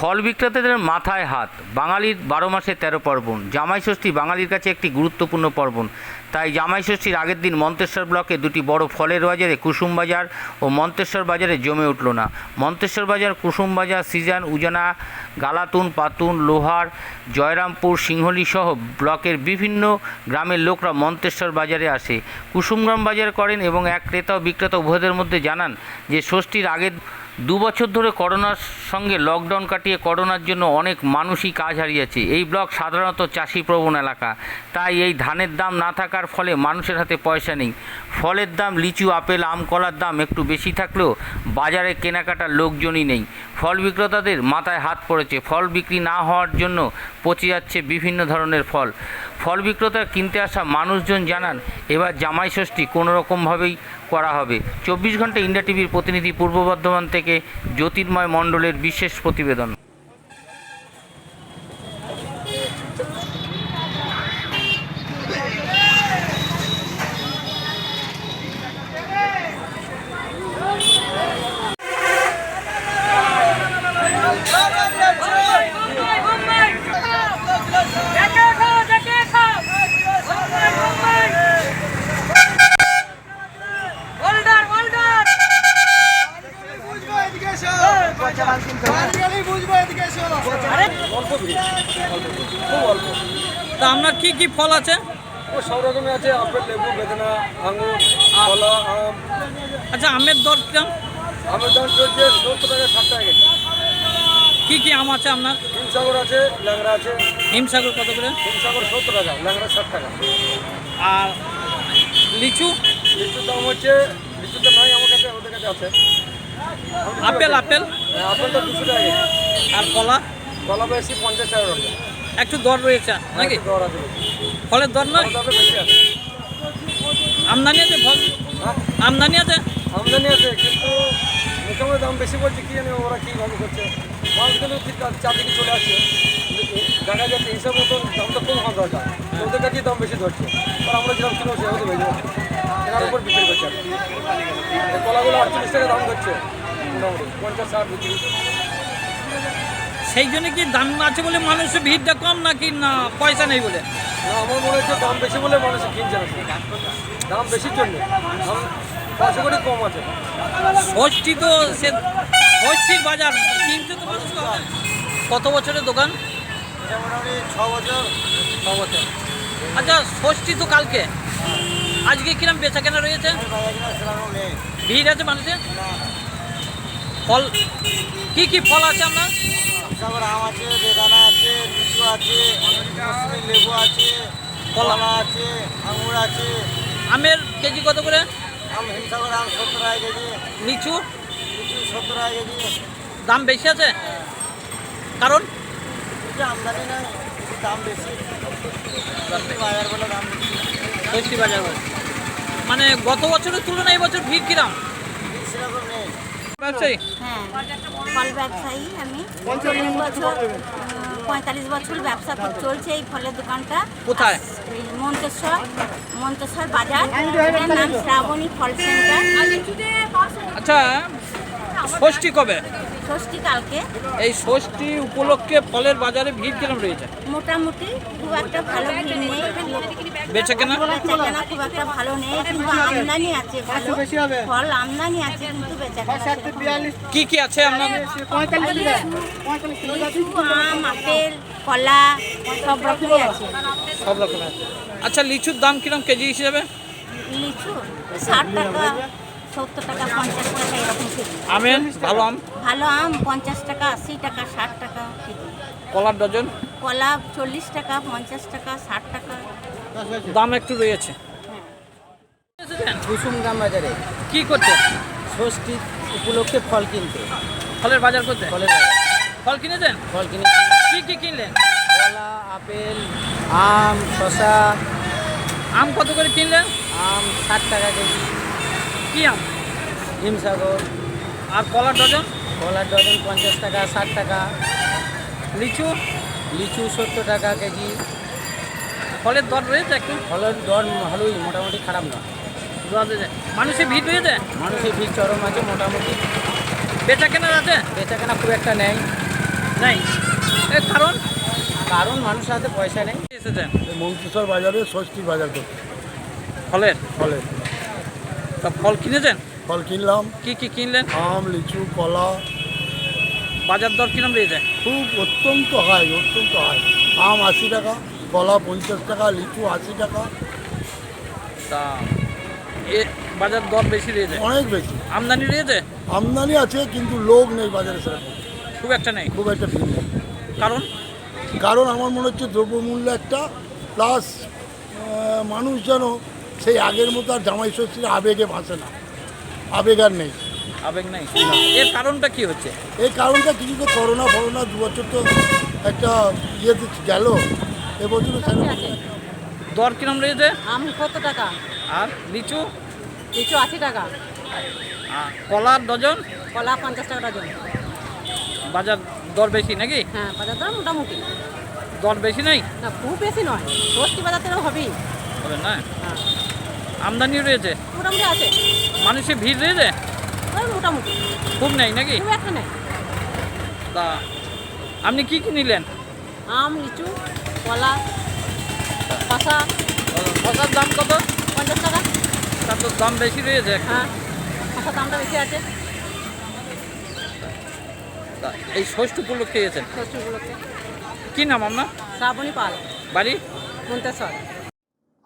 ফল বিক্রেতাদের মাথায় হাত। বাঙালির বারো মাসে তেরো পার্বণ। জামাই ষষ্ঠী বাঙালির কাছে একটি গুরুত্বপূর্ণ পার্বণ। তাই জামাই ষষ্ঠীর আগের দিন মন্তেশ্বর ব্লকে দুটি বড় ফলের বাজারে কুসুম বাজার ও মন্তেশ্বর বাজারে জমে উঠল না। মন্তেশ্বর বাজার, কুসুম বাজার, সিজান, উজানা, গালাতুন, পাতুন, লোহার, জয়রামপুর, সিংহলী সহ ব্লকের বিভিন্ন গ্রামের লোকরা মন্তেশ্বর বাজারে আসে। কুসুমগ্রাম বাজার করেন এবং এক ক্রেতা ও বিক্রেতা উভয়দের মধ্যে জানান যে, ষষ্ঠীর আগের দু বছর ধরে করোনার সঙ্গে লকডাউন কাটিয়ে করোনার জন্য অনেক মানুষই কাজ হারিয়েছে। এই ব্লক সাধারণত চাষি প্রবণ এলাকা। তাই এই ধানের দাম না থাকার ফলে মানুষের হাতে পয়সা নেই। ফলের দাম, লিচু, আপেল, আম, কলার দাম একটু বেশি থাকলেও বাজারে কেনাকাটার লোকজনই নেই। ফল বিক্রেতাদের মাথায় হাত পড়েছে। ফল বিক্রি না হওয়ার জন্য পচে যাচ্ছে বিভিন্ন ধরনের ফল। ফল বিক্রেতা কিনতে আসা মানুষজন জানান, এবার জামাই ষষ্ঠী কোনো রকমভাবেই করা হবে। চব্বিশ ঘণ্টা ইন্ডিয়া টিভির প্রতিনিধি পূর্ব বর্ধমান থেকে জ্যোতির্ময় মণ্ডলের বিশেষ প্রতিবেদন। তা আপনার কি কি ফল আছে? ও সব রকমের আছে আপেল লেবু বেদানা আঙুর কলা আম। আচ্ছা আমের দর কিরম? আমের দাম চলছে সত্তর টাকা ষাট টাকা কেজি। কি কি আম আছে আপনার? হিমসাগর আছে ল্যাংড়া আছে। হিমসাগর কত করে? হিমসাগর সত্তর টাকা ল্যাংড়া ষাট টাকা। আর লিচু? লিচুর দাম হচ্ছে লিচুর তো নাই আমার কাছে ওদের কাছে আছে। Apple apple? হ্যাঁ, আপেল তো দুশো টাকা আর কলা? কলা বেশি পঞ্চাশ টাকা রয়েছে একটু দর রয়েছে নাকি? দর আছে ফলের দর আছে। আমদানি আছে ফল? হ্যাঁ। আমদানি আছে? আমদানি আছে কিন্তু মোটামুটি দাম বেশি বলছে কি জানি ওরা কীভাবে করছে। মাল কিন্তু চারদিকে চলে আসছে। কিন্তু দেখা যাচ্ছে হিসাব মতন দামটা কম হওয়া দরকার। ওদের কাছেই দাম বেশি ধরছে। আর আমরা যেরকম কিনো সেভাবে ভেজে উপর বিক্রি করছে কলাগুলো আটচল্লিশ টাকা দাম করছে মোটামুটি পঞ্চাশ ষাট বিক্রি সেই জন্য কি দাম আছে বলে মানুষের ভিড়টা কম নাকি না পয়সা নেই বলে? না আমার মনে হচ্ছে দাম বেশি বলে মানুষ কিনছে না। দাম বেশির জন্য। দাম কম আছে। ষষ্ঠী তো সে ষষ্ঠীর বাজার কিনতে তো মানুষ। কত বছরের দোকান? মোটামুটি ছ বছর। ছ বছর। আচ্ছা ষষ্ঠী তো কালকে। আজকে কিরম বেচা কেনা রয়েছে ভিড় আছে মানুষের? ফল? কি কি ফল আছে আপনার? তারপর আম আছে বেদানা আছে লিচু আছে লেবু আছে কলা। আছে আঙুর আছে। আমের কেজি কত করে? আম হিমসাগর আম সত্তর টাকা কেজি। লিচু? লিচু সত্তর টাকা কেজি। দাম বেশি আছে? কারণ? আমদানি নাই দাম বেশি। বাজার বলে দাম বেশি। বাজার বলে। মানে গত বছরের তুলনায় এবছর ভিড় কিরাম? ব্যবসায়ী? হ্যাঁ ফল ব্যবসায়ী আমি। চল্লিশ বছর পঁয়তাল্লিশ বছর ব্যবসা চলছে এই ফলের দোকানটা। কোথায়? মন্তেশ্বর মন্তেশ্বর বাজার। নাম শ্রাবণী ফল সেন্টার। আচ্ছা ষষ্ঠী কবে? ষষ্ঠী কালকে। এই ষষ্ঠী উপলক্ষে ফলের বাজারে ভিড় কিরম রয়েছে? মোটামুটি খুব একটা ভালো ভিড় নেই। বেচা কেনা? খুব একটা ভালো নেই কিন্তু আমদানি আছে ভালো। ফল আমদানি আছে কিন্তু বেচাকেনা কি কি আছে লিচু আম আপেল কলা সব রকমই আছে। সব রকম আছে। আচ্ছা লিচুর দাম কিরম কেজি হিসেবে? লিচু ষাট টাকা সত্তর টাকা পঞ্চাশ আমের ভালো আম? ভালো আম পঞ্চাশ টাকা আশি টাকা ষাট টাকা কেজি। কলার ডজন? কলা চল্লিশ টাকা পঞ্চাশ টাকা ষাট টাকা। দাম একটু রয়েছে কুসুমগ্রাম বাজারে। কি করতে? ষষ্ঠী উপলক্ষে ফল কিনতে। ফলের বাজার করতে? ফলের বাজার। ফল কিনেছেন? ফল কিনে কি কি কিনলেন? কলা আপেল আম শশা আম কত করে কিনলেন? আম ষাট টাকা কেজি। কি আম? হিমসাগর। আর কলার ডজন? কলার ডজন পঞ্চাশ টাকা ষাট টাকা। লিচু? লিচু সত্তর টাকা কেজি। ফলের দর রয়েছে একটু? ফলের দর ভালোই মোটামুটি খারাপ না দর রয়েছে। মানুষের ভিড় রয়েছে? মানুষের ভিড় চরম আছে মোটামুটি। বেচা কেনার আছে? বেচা কেনা খুব একটা নেই। নেই। এর কারণ? কারণ মানুষের হাতে পয়সা নেই। এসেছেন। মন্ত্রিসর বাজারে ষষ্ঠী বাজার করতে ফলের? ফলের। তা ফল কিনেছেন? ফল কিনলাম। কি কি কিনলেন? আম লিচু কলা। বাজার দর কিরম রয়েছে? খুব অত্যন্ত হাই অত্যন্ত হাই আম আশি টাকা কলা পঞ্চাশ টাকা লিচু আশি টাকা। তা এ বাজার দর বেশি রয়েছে? অনেক বেশি। আমদানি রয়েছে? আমদানি আছে কিন্তু লোক নেই বাজারে সেরকম। খুব একটা নেই? খুব একটা ভিড় নেই। কারণ? কারণ আমার মনে হচ্ছে দ্রব্যমূল্য একটা প্লাস মানুষ যেন সেই আগের মতো আর জামাই ষষ্ঠীর আবেগে ভাসে না। আবেগ আর নেই। আবেগ নেই? এর কারণটা কি হচ্ছে? এই কারণটা কিছু তো করোনা ফরোনা দু বছর তো একটা ইয়েতে গেল। এবছর দর কিরম রয়েছে? আম কত টাকা? আর লিচু? লিচু আশি টাকা। আর কলার ডজন? কলা পঞ্চাশ টাকা ডজন। বাজার দর বেশি নাকি? হ্যাঁ বাজার দাম মোটামুটি। দর বেশি নেই? না খুব বেশি নয়। ষষ্ঠী বাজার তেরো হবেই। হবে না? হ্যাঁ। আমদানি রয়েছে? মোটামুটি আছে। মানুষের ভিড় রয়েছে? মোটামুটি। খুব নেই নাকি? তা আপনি কি কি নিলেন আম লিচু কলা শশা শশার দাম কত? পঞ্চাশ টাকা। তার তো দাম বেশি রয়েছে হ্যাঁ শশার দামটা বেশি আছে। এই ষষ্ঠ উপলক্ষে গেছেন ষষ্ঠীগুলোতে কি নাম আপনার? শ্রাবণী পাল। বাড়ি? মন্তেশ্বর।